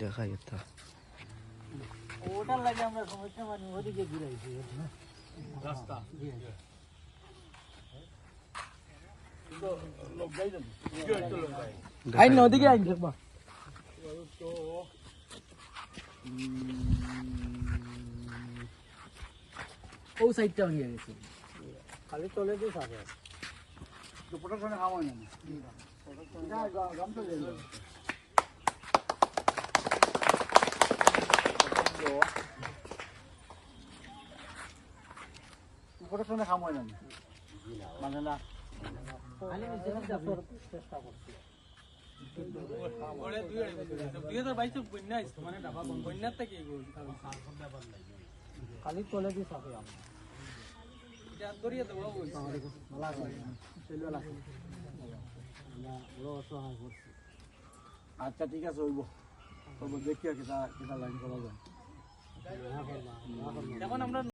দেখাই এটা ওটার লাগে আমরা সমস্যা মানে ওদিকে ঘুরাইছি রাস্তা। আইন ওদিকে আইন দেখবা। ও সাইডটা গেছে। খালি চলে দিয়ে সময় খাওয়া না। গাম তো যাই দুপুরের খাওয়া হয় মানে না চেষ্টা করছি। চলে দিয়ে থাকে আমরা। আচ্ছা ঠিক আছে হইব। দেখি কেটা কিতা লাইন করা যায়। এখন আমরা